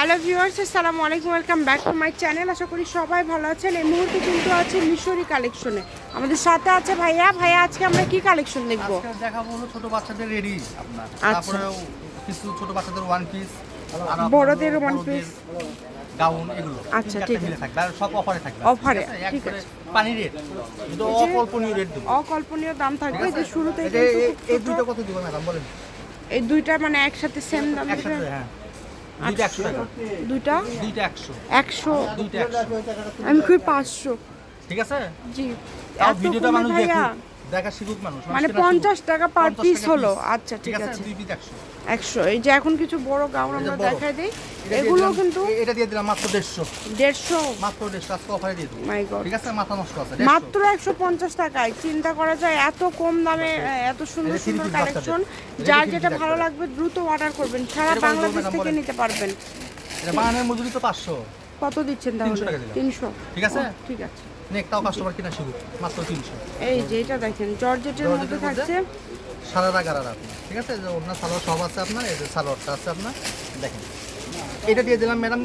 Hello viewers আসসালামু আলাইকুম welcome back to my channel. আশা করি সবাই ভালো আছেন। এই মুহূর্তে কিন্তু আছে মিশরি কালেকশনে। আমাদের সাথে আছে ভাইয়া। ভাইয়া আজকে আমরা কি কালেকশন দেখব? আজকে দেখাবো হলো ছোট বাচ্চাদের রেডি আপনার। আচ্ছা। তারপরে কিছু ছোট বাচ্চাদের ওয়ান পিস বড়দের one piece। গাউন এগুলো। আচ্ছা, ঠিক মিলে থাকবে আর সব অফারে থাকবে। Offer-এ, ঠিক আছে। পানি রেট কিন্তু অকল্পনীয় রেট দেবো। অকল্পনীয় দাম থাকবে। যে শুরুতে এই দুইটা কত দিব ম্যাডাম বলেন। এই দুইটা মানে একসাথে সেম দাম? একসাথে হ্যাঁ। দুইটা একশো আমি খুবই পাঁচশো। ঠিক আছে? জি। ভিডিওটা মানুষ দেখুক। দেখা শিখুক মানুষ মানে। পঞ্চাশ টাকা পার পিস হলো। আচ্ছা ঠিক আছে দুই একশো। এই যে এখন কিছু বড় গাউন আমরা। দেখাই দিই। এগুলো কিন্তু এটা দিয়ে দিলাম মাত্র দেড়শো। দেড়শো। মাত্র দেড়শো আজকে অফারে দিয়ে দেবো মাই গড ঠিক আছে মাথা নষ্ট আছে মাত্র একশো পঞ্চাশ টাকায়। চিন্তা করা যায় এত কম দামে এত সুন্দর সুন্দর কালেকশন যার যেটা ভালো লাগবে দ্রুত অর্ডার করবেন। সারা বাংলাদেশ থেকে নিতে পারবেন। বাগানের মজুরি তো পাঁচশো। কত দিচ্ছেন তাহলে। তিনশো ঠিক আছে? ঠিক আছে। নেকটাও কাস্টমার কিনা শিখুক মাত্র তিনশো। এই যে এটা দেখেন জর্জেটের মধ্যে? থাকছে। সারারা গারারা ঠিক আছে? যে ওনার সালোয়ার সব আছে আপনার এই যে সালোয়ারটা আছে আপনার দেখেন। এটা দিয়ে দিলাম ম্যাডাম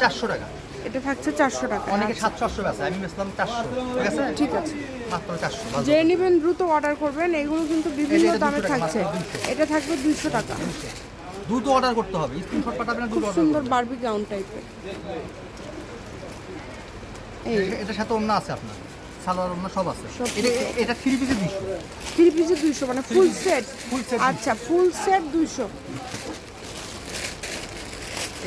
চারশো টাকা। এটা থাকছে চারশো টাকা। অনেকে সাতশো আটশো আছে আমি বেচলাম চারশো ঠিক আছে? ঠিক আছে। মাত্র চারশো যে নেবেন দ্রুত অর্ডার করবেন এগুলো কিন্তু বিভিন্ন দামে থাকছে। এটা থাকবে দুইশো টাকা। দ্রুত অর্ডার করতে হবে স্ক্রিনশট পাঠাবেন দ্রুত অর্ডার সুন্দর বারবি গাউন টাইপের এটার সাথে অন্য আছে আপনার। সালোয়ার অন্য সব আছে। এটা এটা থ্রি পিসে দুইশো। থ্রি পিসে দুইশো মানে ফুল সেট ফুল সেট আচ্ছা ফুল সেট দুইশো।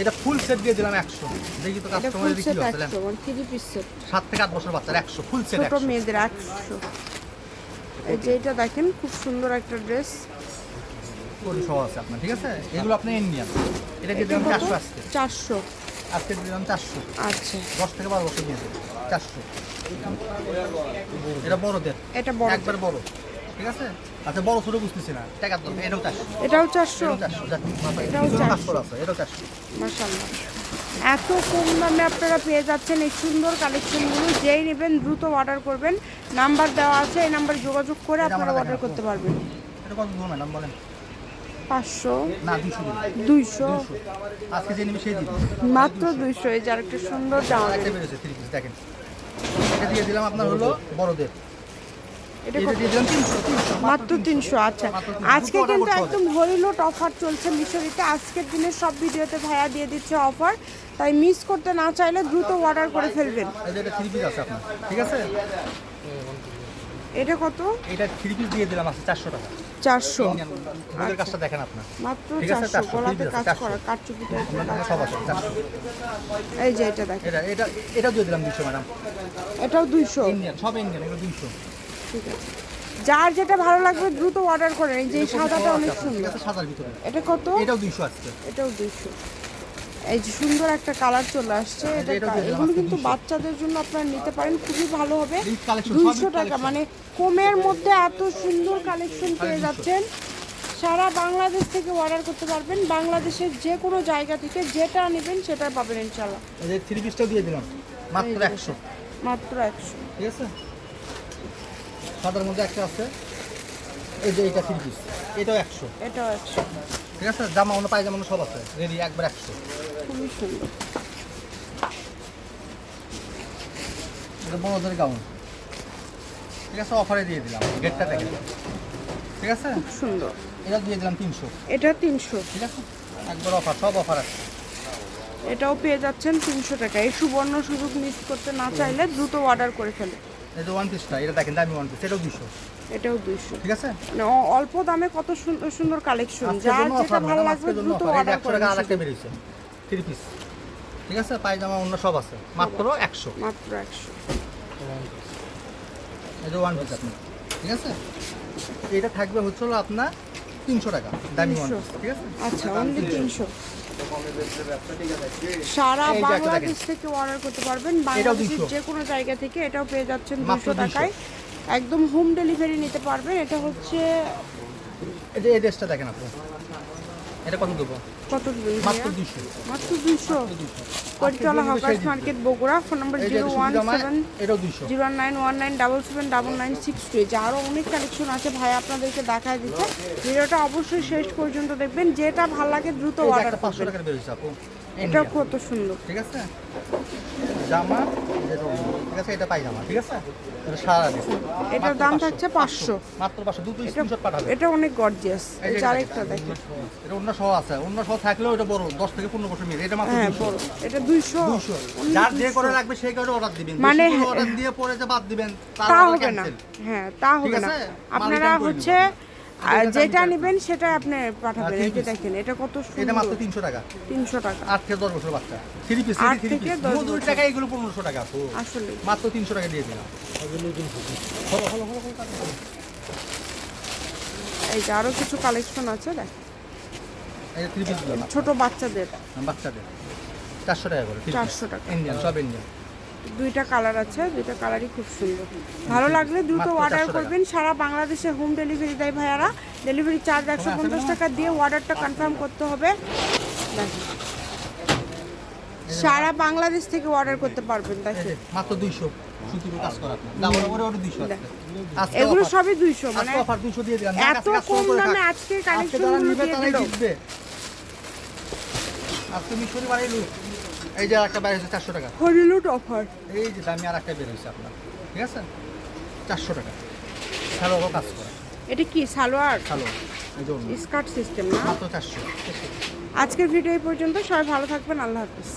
এটা ফুল সেট দিয়ে দিলাম একশো। দেখি তো কাস্টমারের কি একশো মানে পিস সেট সাত থেকে আট বছর বাচ্চার একশো ফুল সেট ছোট একশো। মেয়েদের একশো। এই যে এটা দেখেন খুব সুন্দর একটা ড্রেস সহ আছে আপনার ঠিক আছে? এগুলো আপনি ইন্ডিয়ান এটা দিয়ে দিলাম কত? চারশো। আজকে দিলাম চারশো। আচ্ছা। দশ থেকে বারো বছর দিয়েছে চারশো। এটা বড়দের এটা বড় একবার বড়। ঠিক আছে? আচ্ছা বড় ছোট বুঝতেছি না। টাকার এটাও চারশো। এটাও চারশো? এটাও চারশো এটাও পিছনে কাজ 400 করা আছে এটাও চারশো। মাশাল্লাহ এত কম দামে আপনারা পেয়ে যাচ্ছেন এই সুন্দর কালেকশনগুলো। যেই নেবেন দ্রুত অর্ডার করবেন। নাম্বার দেওয়া আছে এই নাম্বারে যোগাযোগ করে আপনারা অর্ডার করতে পারবেন। এটা কত ম্যাডাম বলেন? পাঁচশো দুইশো মাত্র দুইশো এই যে আরেকটা সুন্দর দাম একটা দেখেন। এটা দিয়ে দিলাম আপনার হলো বড়দের। মাত্র তিনশো। আচ্ছা। মাত্র 300 আজকে কিন্তু একদম হরিলোট অফার চলছে মিশরিতে। আজকের দিনে সব ভিডিওতে ভাইয়া দিয়ে দিচ্ছে অফার। তাই মিস করতে না চাইলে দ্রুত অর্ডার করে ফেলবেন। ঠিক আছে? এটা কত? এটা থ্রি পিস দিয়ে দিলাম আছে চারশো টাকা। চারশো। ওদের কাজটা দেখেন আপনার। মাত্র চারশো। গলাতে কাজ করা কাটচুপি সব আছে এই যে এটা দেখেন। এটা এটা এটা দিয়ে দিলাম দুশো ম্যাডাম এটাও দুইশো? ইন্ডিয়ান সব ইন্ডিয়ান এগুলো দুশো ঠিক আছে। যার যেটা ভালো লাগবে দ্রুত অর্ডার করেন এই যে সাদাটা অনেক সুন্দর। সাদার ভিতরে। এটা কত? এটাও দুইশো আসছে এটাও দুইশো। এই যে সুন্দর একটা কালার চলে আসছে এটা দিয়ে দিলাম এগুলো কিন্তু বাচ্চাদের জন্য আপনারা নিতে পারেন খুবই ভালো হবে। দুইশো টাকা মানে কমের মধ্যে এত সুন্দর কালেকশন পেয়ে যাচ্ছেন। সারা বাংলাদেশ থেকে অর্ডার করতে পারবেন। বাংলাদেশের যে কোনো জায়গা থেকে যেটা নেবেন সেটা পাবেন ইনশাল্লাহ থ্রি পিসটাও দিয়ে দিলাম। মাত্র একশো। মাত্র একশো। ঠিক আছে? সাদার মধ্যে একটা আছে। এই যে এটা থ্রি পিস এটাও একশো। এটাও একশো। ঠিক আছে? জামা অন্য পায়জামা সব আছে। রেডি একবার একশো। খুবই সুন্দর। এটা বড়দের গাউন। ঠিক আছে অফারে দিয়ে দিলাম গেটটা দেখে ঠিক আছে? খুব সুন্দর। এটা দিয়ে দিলাম তিনশো। এটা তিনশো। ঠিক আছে? একবার অফার সব অফার আছে। এটাও পেয়ে যাচ্ছেন তিনশো টাকা এই সুবর্ণ সুযোগ মিস করতে না চাইলে দ্রুত অর্ডার করে ফেলে। যে ওয়ান পিসটা এটা দেখেন দামি ওয়ান পিস এটাও দুশো এটাও দুইশো। ঠিক আছে? মানে অল্প দামে কত সুন্দর সুন্দর কালেকশন যেটা ভালো লাগবে দ্রুত অর্ডার করে আরেকটা বেরিয়েছে। থ্রি পিস ঠিক আছে? পায়জামা অন্য সব আছে। মাত্র একশো। মাত্র একশো। এই যে ওয়ান পিস আপনার। ঠিক আছে? এটা থাকবে হচ্ছে হলো আপনার তিনশো টাকা দামি ওয়ান পিস ঠিক আছে? আচ্ছা অনলি তিনশো। সারা বাংলাদেশ থেকে অর্ডার করতে পারবেন। বাংলাদেশের যে কোনো জায়গা থেকে এটাও পেয়ে যাচ্ছেন দুশো টাকায়। একদম হোম ডেলিভারি নিতে পারবেন। এটা হচ্ছে এই ড্রেসটা দেখেন আপনি। এটা কত দেবো? কত দিবেন মাত্র মাত্র মার্কেট বগুড়া ফোন নম্বর আরও অনেক কালেকশন আছে ভাই আপনাদেরকে দেখায় দিচ্ছে। ভিডিওটা অবশ্যই শেষ পর্যন্ত দেখবেন। যেটা ভালো লাগে দ্রুত অর্ডার করবেন। এটাও কত সুন্দর। ঠিক আছে? জামা ঠিক আছে এটা পায়জামা ঠিক আছে? এটা সারা এটার দাম থাকছে 500 মাত্র পাঁচশো। দুটো স্ক্রিনশট পাঠাবে। এটা অনেক গর্জিয়াস এই যে এটা এটা আরেকটা দেখেন। এটা অন্য সহ আছে। অন্য সহ থাকলেও এটা বড়। দশ থেকে পনেরো বছর মেয়ে এটা মাত্র হ্যাঁ বড় এটা দুইশো। যার যে করে রাখবে সেই করে অর্ডার দিবেন। মানে মানে অর্ডার দিয়ে পরে যে বাদ দিবেন তা হবে না। হ্যাঁ তা হবে না? আপনারা হচ্ছে। আর যেটা নেবেন সেটা আপনি পাঠাবেন। এই যে দেখেন এটা কত এটা মাত্র সুন্দর। তিনশো টাকা। তিনশো টাকা। আট থেকে দশ বছর বাচ্চা। থ্রি পিস আট থেকে পিস দশ দুই বছর। টাকা এগুলো পনেরোশো টাকা তো আসলে মাত্র তিনশো টাকা দিয়ে দিলাম। হলো, হলো। এই যে আরও কিছু কালেকশন আছে দেখ। এই থ্রি পিস ছোট বাচ্চাদের। বাচ্চাদের। চারশো টাকা করে 400 টাকা। ইন্ডিয়ান সব ইন্ডিয়ান দুইটা কালার আছে দুইটা কালারই খুব সুন্দর। ভালো লাগলে দ্রুত অর্ডার করবেন। সারা বাংলাদেশে হোম ডেলিভারি দেয় ভাইয়ারা। ডেলিভারি চার্জ একশো পঞ্চাশ টাকা দিয়ে অর্ডারটা কনফার্ম করতে হবে। সারা বাংলাদেশ থেকে অর্ডার করতে পারবেন দেখেন মাত্র দুইশো। এগুলো সবই দুইশো মানে আজকে এত কম দামে কালেকশন মিশরি বাড়াইলু এই যে একটা বের হয়েছে চারশো টাকা। হরিলুট অফার। এই যে দামি আর একটা বের হয়েছে আপনার ঠিক আছে? চারশো টাকা। সালোয়ারও কাজ করে। এটা কি সালোয়ার? সালোয়ার স্কার্ট সিস্টেম না? মাত্র চারশো। আজকের ভিডিও এই পর্যন্ত সবাই ভালো থাকবেন আল্লাহ হাফিজ।